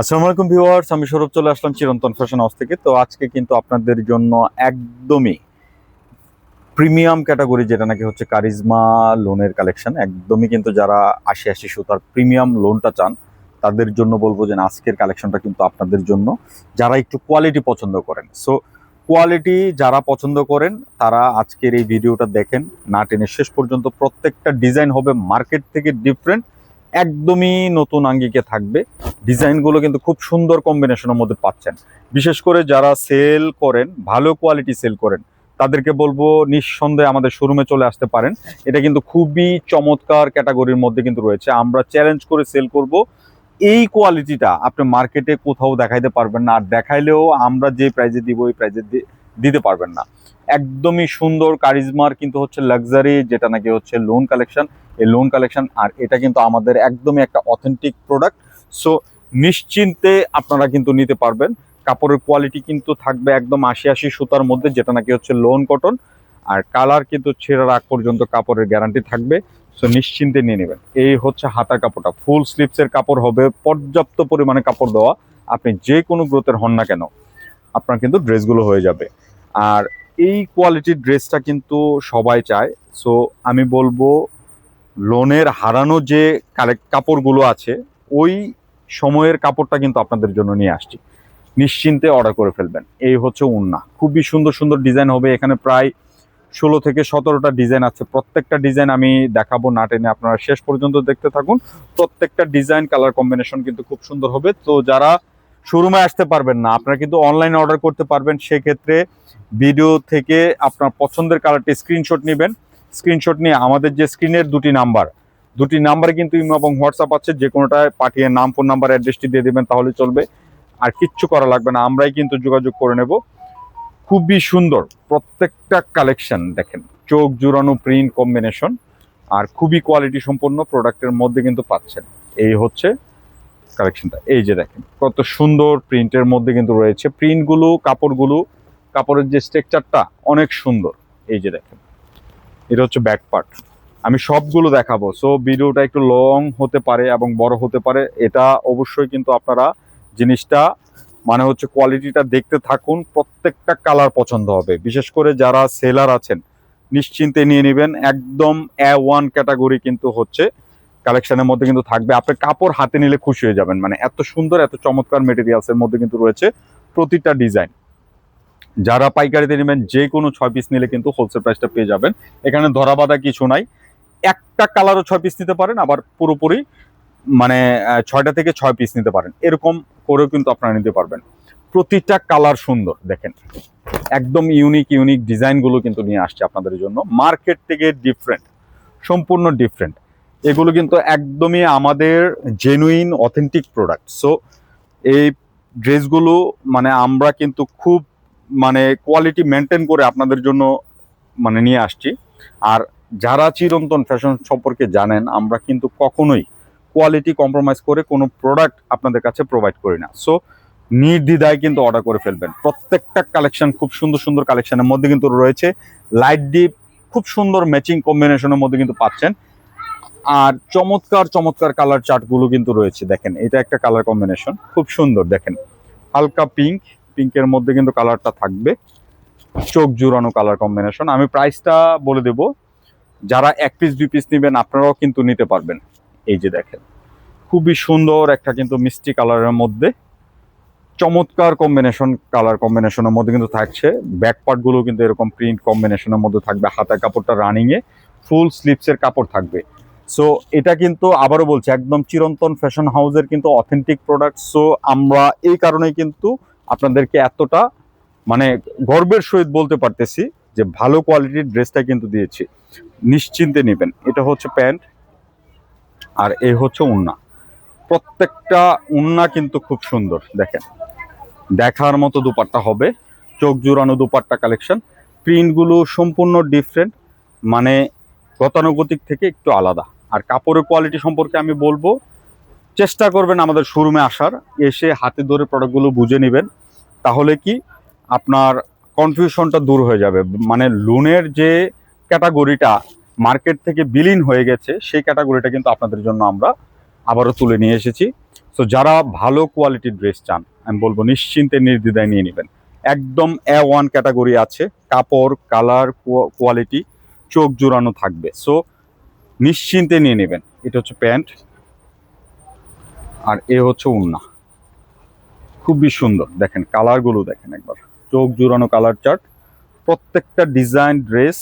আসসালামু আলাইকুম ভিউয়ার্স, আমি সৌরভ চলে আসলাম চিরন্তন ফ্যাশন হাউস থেকে। তো আজকে কিন্তু আপনাদের জন্য একদমই প্রিমিয়াম ক্যাটাগরি যেটা নাকি হচ্ছে কারিজমা লোনের কালেকশন একদমই কিন্তু যারা আশি আশি সুতার প্রিমিয়াম লোনটা চান, তাদের জন্য বলব যে আজকের কালেকশনটা কিন্তু আপনাদের জন্য যারা একটু কোয়ালিটি পছন্দ করেন। সো কোয়ালিটি যারা পছন্দ করেন, তারা আজকের এই ভিডিওটা দেখেন। না টেনে শেষ পর্যন্ত প্রত্যেকটা ডিজাইন হবে মার্কেট থেকে ডিফারেন্ট একদমই নতুন আঙ্গিকে থাকবে। ডিজাইনগুলো কিন্তু খুব সুন্দর কম্বিনেশনের মধ্যে পাচ্ছেন। বিশেষ করে যারা সেল করেন, ভালো কোয়ালিটি সেল করেন, তাদেরকে বলব নিঃসন্দেহে আমাদের শোরুমে চলে আসতে পারেন। এটা কিন্তু খুবই চমৎকার ক্যাটাগরির মধ্যে কিন্তু রয়েছে। আমরা চ্যালেঞ্জ করে সেল করব। এই কোয়ালিটিটা আপনি মার্কেটে কোথাও দেখাইতে পারবেন না। আর দেখাইলেও আমরা যে প্রাইজে দিব ওই প্রাইজে দিতে পারবেন না। একদমই সুন্দর কারিজমার কিন্তু হচ্ছে লাক্সারি যেটা নাকি হচ্ছে লোন কালেকশন এই লোন কালেকশন আর এটা কিন্তু আমাদের একদমই একটা অথেন্টিক প্রোডাক্ট সো নিশ্চিন্তে আপনারা কিন্তু নিতে পারবেন। কাপড়ের কোয়ালিটি কিন্তু থাকবে একদম আশি আশি সুতার মধ্যে, যেটা নাকি হচ্ছে লোন কটন আর কালার কিন্তু ছেঁড়ার আগ পর্যন্ত কাপড়ের গ্যারান্টি থাকবে। সো নিশ্চিন্তে নিয়ে নেবেন। এই হচ্ছে হাতা কাপড়টা। ফুল স্লিপসের কাপড় হবে, পর্যাপ্ত পরিমাণে কাপড় দেওয়া। আপনি যে কোনো গ্রোথের হন না কেন, আপনার কিন্তু ড্রেসগুলো হয়ে যাবে। আর এই কোয়ালিটির ড্রেসটা কিন্তু সবাই চায়। সো আমি বলব, লোনের হারানো যে কালেক্ট কাপড়গুলো আছে, ওই সময়ের কাপড়টা কিন্তু আপনাদের জন্য নিয়ে আসছি। নিশ্চিন্তে অর্ডার করে ফেলবেন। এই হচ্ছে উন্না। খুবই সুন্দর সুন্দর ডিজাইন হবে। এখানে প্রায় ষোলো থেকে সতেরোটা ডিজাইন আছে। প্রত্যেকটা ডিজাইন আমি দেখাবো না টেনে, আপনারা শেষ পর্যন্ত দেখতে থাকুন। প্রত্যেকটা ডিজাইন কালার কম্বিনেশন কিন্তু খুব সুন্দর হবে। তো যারা শোরুমে আসতে পারবেন না। আপনারা কিন্তু অনলাইনে অর্ডার করতে পারবেন। সেক্ষেত্রে ভিডিও থেকে আপনার পছন্দের কালারটি স্ক্রিনশট নেবেন। স্ক্রিনশট নিয়ে আমাদের যে স্ক্রিনের দুটি নাম্বার দুটি নাম্বারে কিন্তু ইমো এবং হোয়াটসঅ্যাপ আছে। যে কোনোটায় পাঠিয়ে নাম ফোন নাম্বার অ্যাড্রেসটি দিয়ে দেবেন, তাহলে চলবে। আর কিচ্ছু করা লাগবে না। আমরাই কিন্তু যোগাযোগ করে নেব। খুবই সুন্দর প্রত্যেকটা কালেকশন দেখেন। চোখ জুড়ানো প্রিন্ট কম্বিনেশন আর খুবই কোয়ালিটি সম্পন্ন প্রোডাক্টের মধ্যে কিন্তু পাচ্ছেন। এই হচ্ছে কালেকশনটা। এই যে দেখেন, কত সুন্দর প্রিন্টের মধ্যে কিন্তু রয়েছে। প্রিন্টগুলো, কাপড়গুলো, কাপড়ের যে স্ট্রাকচারটা অনেক সুন্দর। এই যে দেখেন, এটা হচ্ছে ব্যাক পার্ট আমি সবগুলো দেখাবো। সো ভিডিওটা একটু লং হতে পারে এবং বড় হতে পারে। এটা অবশ্যই কিন্তু আপনারা জিনিসটা মানে হচ্ছে কোয়ালিটিটা দেখতে থাকুন। প্রত্যেকটা কালার পছন্দ হবে। বিশেষ করে যারা সেলার আছেন, নিশ্চিন্তে নিয়ে নেবেন। একদম এ ওয়ান ক্যাটাগরি কিন্তু হচ্ছে কালেকশনের মধ্যে কিন্তু থাকবে। আপনি কাপড় হাতে নিলে খুশি হয়ে যাবেন। মানে এত সুন্দর, এত চমৎকার মেটেরিয়ালসের মধ্যে কিন্তু রয়েছে প্রতিটা ডিজাইন যারা পাইকারিতে নেবেন যে কোনো ছয় পিস নিলে কিন্তু হোলসেল প্রাইসটা পেয়ে যাবেন। এখানে ধরা বাঁধা কিছু নাই। একটা কালারও ছয় পিস নিতে পারেন, আবার পুরোপুরি মানে ছয়টা থেকে ছয় পিস নিতে পারেন। এরকম করেও কিন্তু আপনারা নিতে পারবেন। প্রতিটা কালার সুন্দর, দেখেন। একদম ইউনিক ইউনিক ডিজাইনগুলো কিন্তু নিয়ে আসছে আপনাদের জন্য। মার্কেট থেকে ডিফারেন্ট সম্পূর্ণ ডিফারেন্ট এগুলো কিন্তু একদমই আমাদের জেনুইন অথেন্টিক প্রোডাক্ট সো এই ড্রেসগুলো মানে আমরা কিন্তু খুব মানে কোয়ালিটি মেনটেন করে আপনাদের জন্য মানে নিয়ে আসছি। আর যারা চিরন্তন ফ্যাশন সম্পর্কে জানেন, আমরা কিন্তু কখনোই কোয়ালিটি কম্প্রোমাইজ করে কোনো প্রোডাক্ট আপনাদের কাছে প্রোভাইড করি না। সো নির্দ্বিধায় কিন্তু অর্ডার করে ফেলবেন। প্রত্যেকটা কালেকশন খুব সুন্দর সুন্দর কালেকশনের মধ্যে কিন্তু রয়েছে। লাইট ডিপ খুব সুন্দর ম্যাচিং কম্বিনেশনের মধ্যে কিন্তু পাচ্ছেন। আর চমৎকার চমৎকার কালার চার্টগুলো কিন্তু রয়েছে, দেখেন। এটা একটা কালার কম্বিনেশন খুব সুন্দর, দেখেন। হালকা পিঙ্ক পিঙ্কের মধ্যে কিন্তু কালারটা থাকবে। চোখ জুড়ানো কালার কম্বিনেশন আমি প্রাইসটা বলে দেব, যারা এক পিস দুই পিস নেবেন, আপনারাও কিন্তু নিতে পারবেন। এই যে দেখেন, খুবই সুন্দর একটা কিন্তু মিষ্টি কালারের মধ্যে, চমৎকার কম্বিনেশন কালার কম্বিনেশনের মধ্যে কিন্তু থাকছে। ব্যাক পার্টগুলো কিন্তু এরকম প্রিন্ট কম্বিনেশনের মধ্যে থাকবে। হাতা কাপড়টা রানিংয়ে ফুল স্লিপসের কাপড় থাকবে। সো এটা কিন্তু আবারও বলছি, একদম চিরন্তন ফ্যাশন হাউসের কিন্তু অথেন্টিক প্রোডাক্ট সো আমরা এই কারণেই কিন্তু আপনাদেরকে এতটা মানে গর্বের সহিত বলতে পারতেছি যে ভালো কোয়ালিটির ড্রেসটা কিন্তু দিয়েছি। নিশ্চিন্তে নেবেন। এটা হচ্ছে প্যান্ট আর এই হচ্ছে উন্না। প্রত্যেকটা উন্না কিন্তু খুব সুন্দর, দেখেন। দেখার মতো দুপাট্টা হবে, চোখ জুড়ানো দুপাট্টা কালেকশন প্রিন্টগুলো সম্পূর্ণ ডিফারেন্ট মানে গতানুগতিক থেকে একটু আলাদা। আর কাপড়ের কোয়ালিটি সম্পর্কে আমি বলব, চেষ্টা করবেন আমাদের শোরুমে আসার, এসে হাতে ধরে প্রোডাক্টগুলো বুঝে নেবেন, তাহলে কি আপনার কনফিউশনটা দূর হয়ে যাবে। মানে লোনের যে ক্যাটাগরিটা মার্কেট থেকে বিলীন হয়ে গেছে, সেই ক্যাটাগরিটা কিন্তু আপনাদের জন্য আমরা আবারও তুলে নিয়ে এসেছি। সো যারা ভালো কোয়ালিটির ড্রেস চান, আমি বলব নিশ্চিন্তে নির্দ্বিধায় নিয়ে নেবেন। একদম এ ওয়ান ক্যাটাগরি আছে, কাপড় কালার কোয়ালিটি চোখ জোড়ানো থাকবে। সো নিশ্চিন্তে নিয়ে নেবেন। এটা হচ্ছে প্যান্ট আর এ হচ্ছে উন্না। খুবই সুন্দর। দেখেন কালারগুলো দেখেন একবার। চোখ জোড়ানো কালার চার্ট। প্রত্যেকটা ডিজাইন, ড্রেস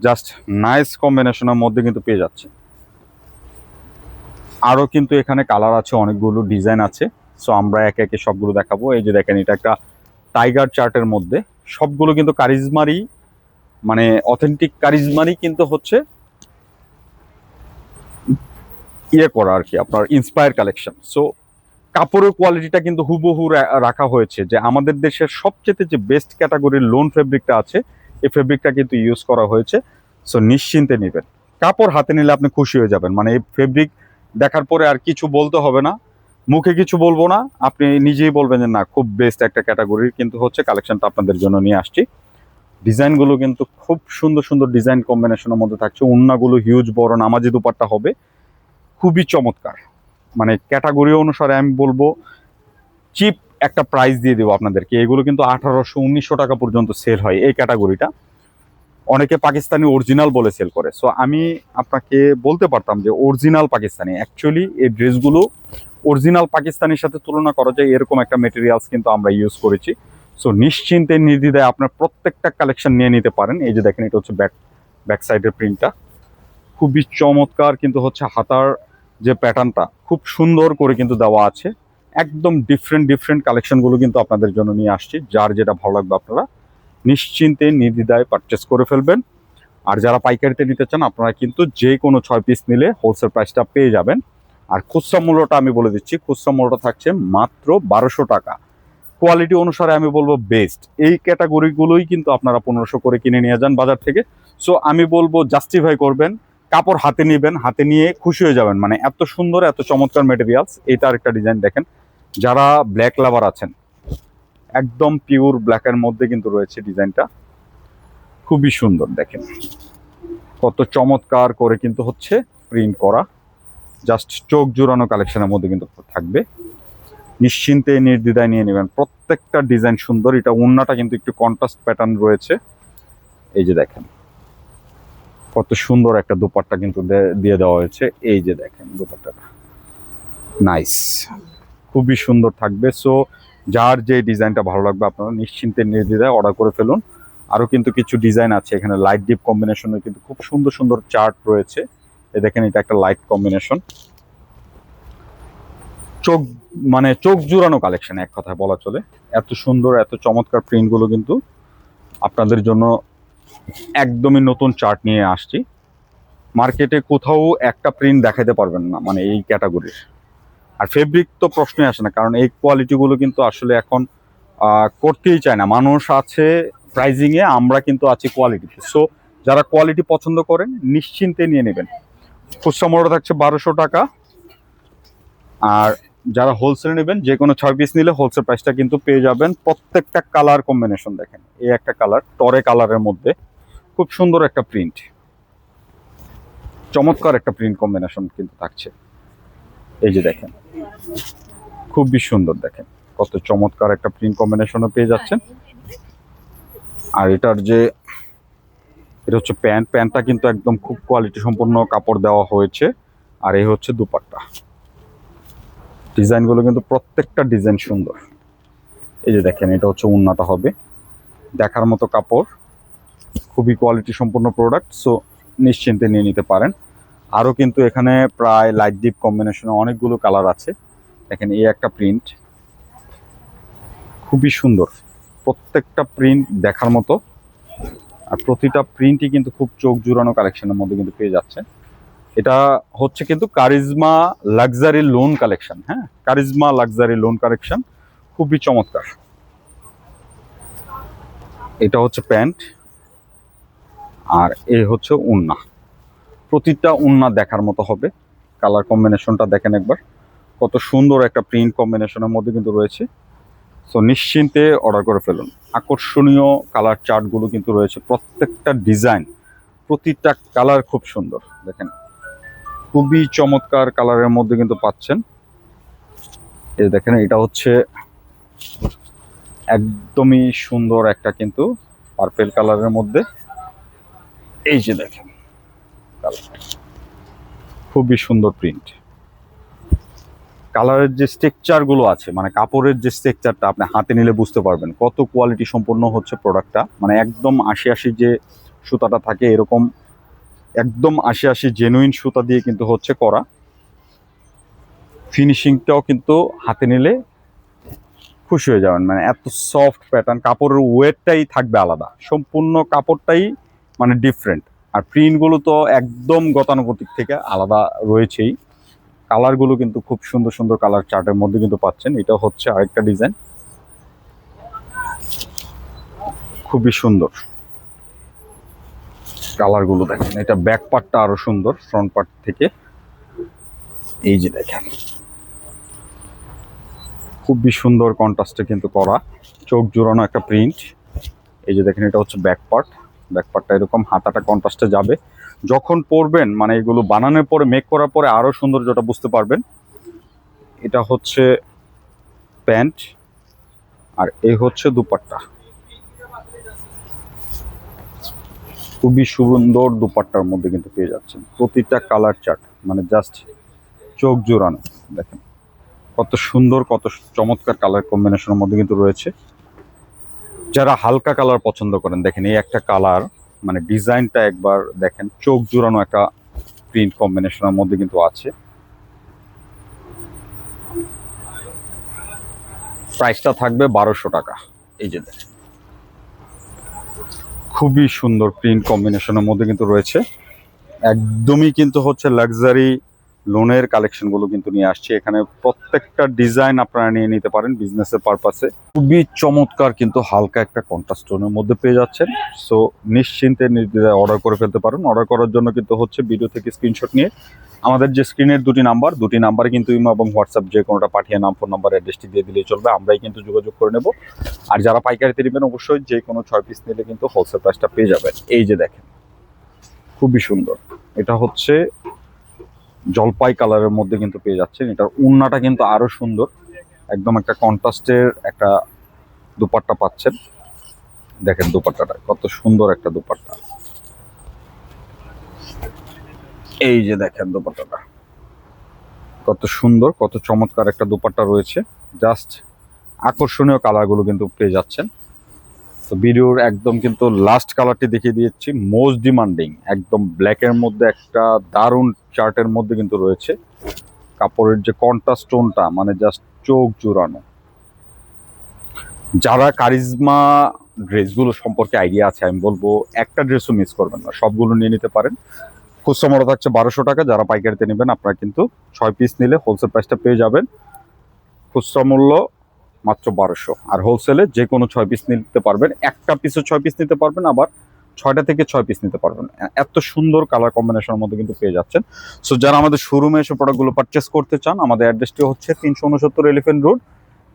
জাস্ট নাইস কম্বিনেশনের মধ্যে কিন্তু পেয়ে যাচ্ছে আরও কিন্তু এখানে কালার আছে, অনেকগুলো ডিজাইন আছে। সো আমরা একে একে সবগুলো দেখাবো। এই যে দেখেন, এটা একটা টাইগার চার্টের মধ্যে। সবগুলো কিন্তু কারিজমারি মানে অথেন্টিক কারিজমারি কিন্তু হচ্ছে ইয়ে করা আর কি, আপনার ইন্সপায়ার কালেকশন সো কাপড়ের কোয়ালিটিটা কিন্তু হুবহু রাখা হয়েছে যে আমাদের দেশের সবচেয়ে যে বেস্ট ক্যাটাগরির লোন ফেব্রিকটা আছে, এই ফেব্রিকটা কিন্তু ইউজ করা হয়েছে। সো নিশ্চিন্তে নেবেন। কাপড় হাতে নিলে আপনি খুশি হয়ে যাবেন। মানে এই ফেব্রিক দেখার পরে আর কিছু বলতে হবে না। মুখে কিছু বলব না। আপনি নিজেই বলবেন যে, না, খুব বেস্ট একটা ক্যাটাগরির কিন্তু হচ্ছে কালেকশনটা আপনাদের জন্য নিয়ে আসছি। ডিজাইনগুলো কিন্তু খুব সুন্দর সুন্দর ডিজাইন কম্বিনেশনের মধ্যে থাকছে। উন্নাগুলো হিউজ বড় নামাজি দুপাট্টা হবে। খুবই চমৎকার। মানে ক্যাটাগরি অনুসারে আমি বলব চিপ একটা প্রাইস দিয়ে দেবো আপনাদেরকে। এগুলো কিন্তু আঠারোশো, উনিশশো টাকা পর্যন্ত সেল হয় এই ক্যাটাগরিটা অনেকে পাকিস্তানি অরিজিনাল বলে সেল করে। সো আমি আপনাকে বলতে পারতাম যে অরিজিনাল পাকিস্তানি। অ্যাকচুয়ালি এই ড্রেসগুলো অরিজিনাল পাকিস্তানির সাথে তুলনা করা যায়, এরকম একটা মেটেরিয়ালস কিন্তু আমরা ইউজ করেছি। সো নিশ্চিন্তে নির্দ্বিধায় আপনার প্রত্যেকটা কালেকশন নিয়ে নিতে পারেন। এই যে দেখেন, এটা হচ্ছে ব্যাক ব্যাক সাইডের প্রিন্টটা খুবই চমৎকার কিন্তু হচ্ছে হাতার যে প্যাটার্নটা খুব সুন্দর করে কিন্তু দেওয়া আছে। একদম ডিফারেন্ট ডিফারেন্ট কালেকশনগুলো কিন্তু আপনাদের জন্য নিয়ে আসছি। যার যেটা ভালো লাগবে আপনারা নিশ্চিন্তে নির্দ্বিধায় পারচেস করে ফেলবেন। আর যারা পাইকারিতে নিতে চান, আপনারা কিন্তু যে কোনো ছয় পিস নিলে হোলসেল প্রাইসটা পেয়ে যাবেন। আর খুচরা মূল্যটা আমি বলে দিচ্ছি, খুচরা মূল্যটা থাকছে মাত্র বারোশো টাকা। কোয়ালিটি অনুসারে আমি বলব বেস্ট এই ক্যাটাগরিগুলোই কিন্তু আপনারা পনেরোশো করে কিনে নিয়ে যান বাজার থেকে। সো আমি বলব জাস্টিফাই করবেন। কাপড় হাতে নেবেন, হাতে নিয়ে খুশি হয়ে যাবেন। মানে এত সুন্দর, এত চমৎকার মেটেরিয়ালস এটা আরেকটা ডিজাইন দেখেন। যারা ব্ল্যাক লাভার আছেন, একদম পিওর ব্ল্যাকের মধ্যে কিন্তু রয়েছে ডিজাইনটা খুবই সুন্দর, দেখেন। কত চমৎকার করে কিন্তু হচ্ছে প্রিন্ট করা। জাস্ট চোখ জোড়ানো কালেকশনের মধ্যে কিন্তু থাকবে। নিশ্চিন্তে নির্দ্বিধায় নিয়ে নেবেন। প্রত্যেকটা ডিজাইন সুন্দর। এটা উন্নাটা কিন্তু একটু কন্ট্রাস্ট প্যাটার্ন রয়েছে। এই যে দেখেন। কত সুন্দর একটা দোপাট্টা কিন্তু দিয়ে দেওয়া হয়েছে। এই যে দেখেন দোপাট্টাটা। নাইস খুবই সুন্দর থাকবে। সো যার যে ডিজাইনটা ভালো লাগবে আপনারা নিশ্চিন্তে নির্দ্বিধায় অর্ডার করে ফেলুন। আরও কিন্তু কিছু ডিজাইন আছে এখানে লাইট ডিপ কম্বিনেশনের কিন্তু খুব সুন্দর সুন্দর চার্ট রয়েছে। এ দেখেন এটা একটা লাইট কম্বিনেশন চোখ মানে চোখ জুড়ানো কালেকশন এক কথায় বলা চলে। এত সুন্দর, এত চমৎকার প্রিন্টগুলো কিন্তু আপনাদের জন্য একদমই নতুন চার্ট নিয়ে আসছি। মার্কেটে কোথাও একটা প্রিন্ট দেখাতে পারবেন না মানে এই ক্যাটাগরির আর ফেব্রিক তো প্রশ্নই আসে না, কারণ এই কোয়ালিটিগুলো কিন্তু আসলে এখন করতেই চায় না। মানুষ আছে প্রাইজিংয়ে আমরা কিন্তু আছি কোয়ালিটিতে সো যারা কোয়ালিটি পছন্দ করেন, নিশ্চিন্তে নিয়ে নেবেন। খুচরা মূল্য থাকছে বারোশো টাকা। আর যারা হোলসেল নেবেন, যে কোনো ছয় পিস নিলে হোলসেল প্রাইসটা কিন্তু পেয়ে যাবেন। প্রত্যেকটা কালার কম্বিনেশন দেখেন। এই একটা কালার টরে কালারের মধ্যে। খুব সুন্দর একটা প্রিন্ট চমৎকার একটা প্রিন্ট কম্বিনেশন কিন্তু থাকছে। এই যে দেখেন। খুবই সুন্দর দেখেন। কত চমৎকার একটা প্রিন্ট কম্বিনেশনও পেয়ে যাচ্ছেন। আর এটার যে, এটা হচ্ছে প্যান্ট। প্যান্টটা কিন্তু একদম খুব কোয়ালিটি সম্পন্ন কাপড় দেওয়া হয়েছে। আর এই হচ্ছে দুপাট্টা। ডিজাইনগুলো কিন্তু প্রত্যেকটা ডিজাইন সুন্দর। এই যে দেখেন, এটা হচ্ছে উন্নাটা হবে। দেখার মতো কাপড়, খুবই কোয়ালিটি সম্পন্ন প্রোডাক্ট সো নিশ্চিন্তে নিয়ে নিতে পারেন। আরও কিন্তু এখানে প্রায় লাইট ডিপ কম্বিনেশনে অনেকগুলো কালার আছে। দেখেন, এই একটা প্রিন্ট খুবই সুন্দর। প্রত্যেকটা প্রিন্ট দেখার মতো। আর প্রতিটা প্রিন্টই কিন্তু খুব চোখ জুড়ানো কালেকশনের মধ্যে কিন্তু পেয়ে যাচ্ছে এটা হচ্ছে কিন্তু কারিজমা লাক্সারি লোন কালেকশন হ্যাঁ? কারিজমা লাক্সারি লোন কালেকশন খুবই চমৎকার। এটা হচ্ছে প্যান্ট, আর এ হচ্ছে উন্না। প্রতিটা উন্না দেখার মতো হবে। কালার কম্বিনেশনটা দেখেন একবার। কত সুন্দর একটা প্রিন্ট কম্বিনেশনের মধ্যে কিন্তু রয়েছে। সো নিশ্চিন্তে অর্ডার করে ফেলুন। আকর্ষণীয় কালার চার্টগুলো কিন্তু রয়েছে। প্রত্যেকটা ডিজাইন প্রতিটা কালার খুব সুন্দর। দেখেন খুবই চমৎকার কালারের মধ্যে কিন্তু পাচ্ছেন। এই দেখেন, এটা হচ্ছে একদমই সুন্দর একটা কিন্তু পার্পেল কালারের মধ্যে। এই যে দেখেন খুবই সুন্দর প্রিন্ট কালারের যে স্ট্রাকচারগুলো আছে মানে কাপড়ের যে স্ট্রেকচারটা আপনি হাতে নিলে বুঝতে পারবেন কত কোয়ালিটি সম্পন্ন হচ্ছে প্রোডাক্টটা মানে একদম আশি আশি যে সুতাটা থাকে, এরকম একদম আশি আশি জেনুইন সুতা দিয়ে কিন্তু হচ্ছে করা। ফিনিশিংটাও কিন্তু হাতে নিলে খুশি হয়ে যাবেন। মানে এত সফট প্যাটার্ন কাপড়ের ওয়েটটাই থাকবে আলাদা। সম্পূর্ণ কাপড়টাই মানে ডিফারেন্ট আর প্রিন্টগুলো তো একদম গতানুগতিক থেকে আলাদা রয়েছেই। কালারগুলো কিন্তু খুব সুন্দর সুন্দর কালার চার্টের মধ্যে কিন্তু পাচ্ছেন। এটা হচ্ছে আরেকটা ডিজাইন খুবই সুন্দর। কালারগুলো দেখেন। এটা ব্যাক পার্টটা আরও সুন্দর ফ্রন্ট পার্ট থেকে। এই যে দেখেন। খুবই সুন্দর কন্ট্রাস্টে কিন্তু করা। চোখ জোড়ানো একটা প্রিন্ট এই যে দেখেন, এটা হচ্ছে ব্যাক পার্ট ব্যাক পার্টটা এরকম হাতাটা কন্ট্রাস্টে যাবে। যখন পরবেন মানে এগুলো বানানোর পরে মেক করার পরে আরও সৌন্দর্যটা বুঝতে পারবেন। এটা হচ্ছে প্যান্ট। আর এই হচ্ছে দুপাট্টা। খুবই সুন্দর দুপাট্টার মধ্যে কিন্তু পেয়ে যাচ্ছেন। প্রতিটা কালার চার্ট মানে জাস্ট চোখ জোড়ানো, দেখেন। কত সুন্দর, কত চমৎকার কালার কম্বিনেশনের মধ্যে কিন্তু রয়েছে। যারা হালকা কালার পছন্দ করেন, দেখেন এই একটা কালার মানে ডিজাইনটা একবার দেখেন, চোখ জোড়ানো একটা প্রিন্ট কম্বিনেশনের মধ্যে কিন্তু আছে। প্রাইসটা থাকবে বারোশো টাকা। এই যে দেখেন। খুবই সুন্দর প্রিন্ট কম্বিনেশনের মধ্যে কিন্তু রয়েছে। একদমই কিন্তু হচ্ছে লাক্সারি লোনের কালেকশনগুলো কিন্তু নিয়ে আসছে। এখানে প্রত্যেকটা ডিজাইন আপনারা নিয়ে নিতে পারেন বিজনেসের পারপাসে খুবই চমৎকার কিন্তু হালকা একটা কন্ট্রাস্ট টোনের মধ্যে পেয়ে যাচ্ছেন। সো নিশ্চিন্তে নির্দ্বিধায় অর্ডার করে ফেলতে পারেন। অর্ডার করার জন্য কিন্তু হচ্ছে ভিডিও থেকে স্ক্রিনশট নিয়ে আমাদের যে স্ক্রিনের দুটি নাম্বার, দুটি নাম্বারে কিন্তু ইমো এবং হোয়াটসঅ্যাপ যে কোনোটা পাঠিয়ে নাম, ফোন নাম্বার, অ্যাড্রেসটি দিয়ে দিলেই চলবে। আমরাই কিন্তু যোগাযোগ করে নেব। আর যারা পাইকারিতে নেবেন, অবশ্যই যে কোনো ছয় পিস নিলে কিন্তু হোলসেল প্রাইসটা পেয়ে যাবেন। এই যে দেখেন, খুবই সুন্দর। এটা হচ্ছে জলপাই কালারের মধ্যে কিন্তু পেয়ে যাচ্ছেন। এটার উন্নাটা কিন্তু আরও সুন্দর। একদম একটা কন্ট্রাস্টের একটা দুপাট্টা পাচ্ছেন। দেখেন দুপাট্টাটা, কত সুন্দর একটা দুপাট্টা। এই যে দেখেন দুপাট্টাটা। কত সুন্দর, কত চমৎকার একটা দুপাট্টা রয়েছে। জাস্ট আকর্ষণীয় কালারগুলো কিন্তু পেয়ে যাচ্ছেন। তো ভিডিওর একদম কিন্তু লাস্ট কালারটি দেখিয়ে দিয়েছি মোস্ট ডিমান্ডিং একদম ব্ল্যাকের মধ্যে একটা দারুণ চার্টের মধ্যে কিন্তু রয়েছে। কাপড়ের যে কন্ট্রাস্ট টোনটা মানে জাস্ট চোখ জুড়ানো। যারা কারিজমা ড্রেসগুলো সম্পর্কে আইডিয়া আছে, আমি বলব একটা ড্রেসও মিস করবেন না, সবগুলো নিয়ে নিতে পারেন। খুচরা মূল্য থাকছে বারোশো টাকা, যারা পাইকারিতে নেবেন আপনারা কিন্তু ছয় পিস নিলে হোলসেল প্রাইসটা পেয়ে যাবেন। খুচরা মূল্য মাত্র বারোশো। আর হোলসেলে যে কোনো ছয় পিস নিতে পারবেন। একটা পিসও ছয় পিস নিতে পারবেন, আবার ছয়টা থেকে ছয় পিস নিতে পারবেন। এত সুন্দর কালার কম্বিনেশনের মধ্যে কিন্তু পেয়ে যাচ্ছেন। সো যারা আমাদের শোরুমে এসে প্রোডাক্টগুলো পারচেস করতে চান, আমাদের অ্যাড্রেসটি হচ্ছে তিনশো উনসত্তর Elephant Road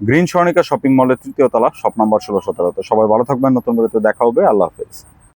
Green Swarnika shopping মলের তৃতীয় তলা শপ নাম্বার ষোলো সতেরোতে সবাই ভালো থাকবেন, নতুন ভিডিওতে দেখা হবে। আল্লাহ হাফেজ।